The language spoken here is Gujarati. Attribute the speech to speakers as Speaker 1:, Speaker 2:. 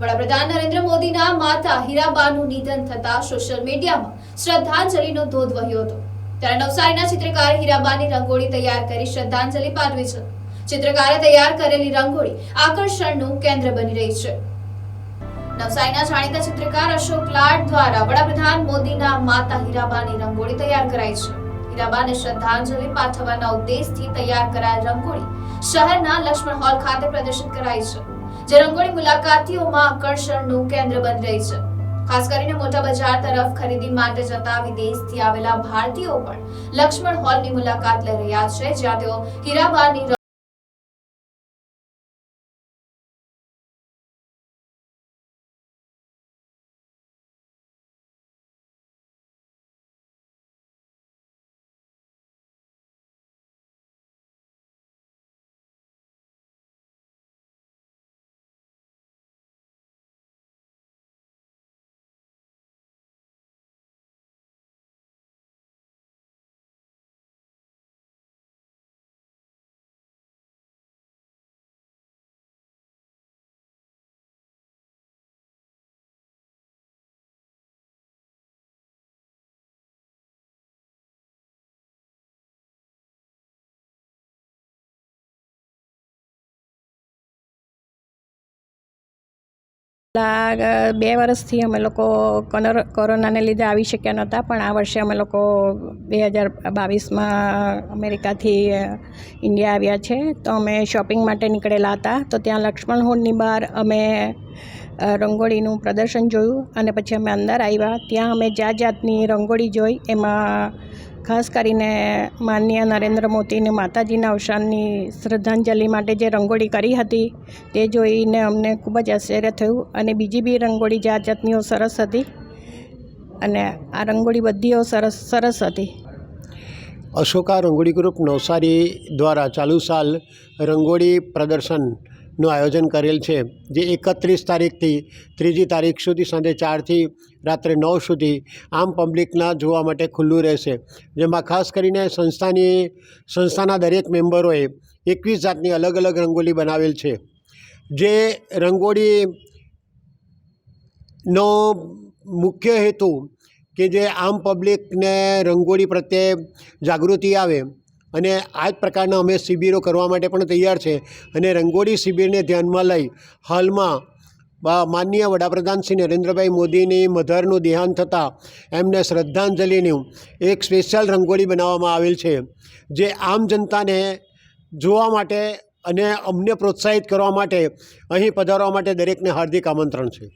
Speaker 1: વડાપ્રધાન નરેન્દ્ર મોદીના માતા હીરાબાનું નિધન થતા સોશિયલ મીડિયામાં શ્રદ્ધાંજલિનો ધોધ વહ્યો હતો. ત્યારે નવસારીના ચિત્રકાર હીરાબાની રંગોળી તૈયાર કરી શ્રદ્ધાંજલિ પાઠવી છે. ચિત્રકારે તૈયાર કરેલી રંગોળી આકર્ષણનું કેન્દ્ર બની રહી છે. નવસારીના જાણીતા ચિત્રકાર અશોક લાડ દ્વારા વડાપ્રધાન મોદીના માતા હીરાબાની રંગોળી તૈયાર કરાઈ છે. હીરાબાને શ્રદ્ધાંજલિ પાઠવવાના ઉદ્દેશથી તૈયાર કરાયેલ રંગોળી શહેરના લક્ષ્મણ હોલ ખાતે પ્રદર્શિત કરાઈ છે. જે રંગોળી મુલાકાતીઓમાં આકર્ષણનું કેન્દ્ર બની રહી છે. ખાસ કરીને મોટા બજાર તરફ ખરીદી માટે જતા વિદેશથી આવેલા ભારતીયો પણ લક્ષ્મણ હોલની મુલાકાત લઈ રહ્યા છે, જ્યાં તેઓ હીરાબાની
Speaker 2: છેલ્લા બે વર્ષથી અમે લોકો કોનર, કોરોનાને લીધે આવી શક્યા નહોતા, પણ આ વર્ષે અમે લોકો બે હજાર બાવીસમાં અમેરિકાથી ઇન્ડિયા આવ્યા છે. તો અમે શોપિંગ માટે નીકળેલા હતા. તો ત્યાં લક્ષ્મણ હોલની બહાર અમે રંગોળીનું પ્રદર્શન જોયું અને પછી અમે અંદર આવ્યા. ત્યાં અમે જાત જાતની રંગોળી જોઈ. એમાં ખાસ કરીને માનનીય નરેન્દ્ર મોદીને માતાજીના અવસાનની શ્રદ્ધાંજલિ માટે જે રંગોળી કરી હતી, તે જોઈને અમને ખૂબ જ આશ્ચર્ય થયું અને બીજી બી રંગોળી જાત જાતનીઓ સરસ હતી અને આ રંગોળી બધીઓ સરસ સરસ હતી.
Speaker 3: અશોકા રંગોળી ગ્રુપ નવસારી દ્વારા ચાલુ સાલ રંગોળી પ્રદર્શનનું આયોજન કરેલ છે, જે એકત્રીસ તારીખથી ત્રીજી તારીખ સુધી સાંજે ચારથી રાત્રે નવ સુધી આમ પબ્લિકના જોવા માટે ખુલ્લું રહેશે. જેમાં ખાસ કરીને સંસ્થાની, સંસ્થાના દરેક મેમ્બરોએ એકવીસ જાતની અલગ અલગ રંગોળી બનાવેલ છે. જે રંગોળીનો મુખ્ય હેતુ કે જે આમ પબ્લિકને રંગોળી પ્રત્યે જાગૃતિ આવે અને આ જ પ્રકારના અમે શિબિરો કરવા માટે પણ તૈયાર છે. અને રંગોળી શિબિરને ધ્યાનમાં લઈ હાલમાં માનનીય વડાપ્રધાન શ્રી નરેન્દ્રભાઈ મોદીની મધરનું દેહાંત થતાં એમને શ્રદ્ધાંજલિનું એક સ્પેશિયલ રંગોળી બનાવવામાં આવેલ છે. જે આમ જનતાને જોવા માટે અને અમને પ્રોત્સાહિત કરવા માટે અહીં પધારવા માટે દરેકને હાર્દિક આમંત્રણ છે.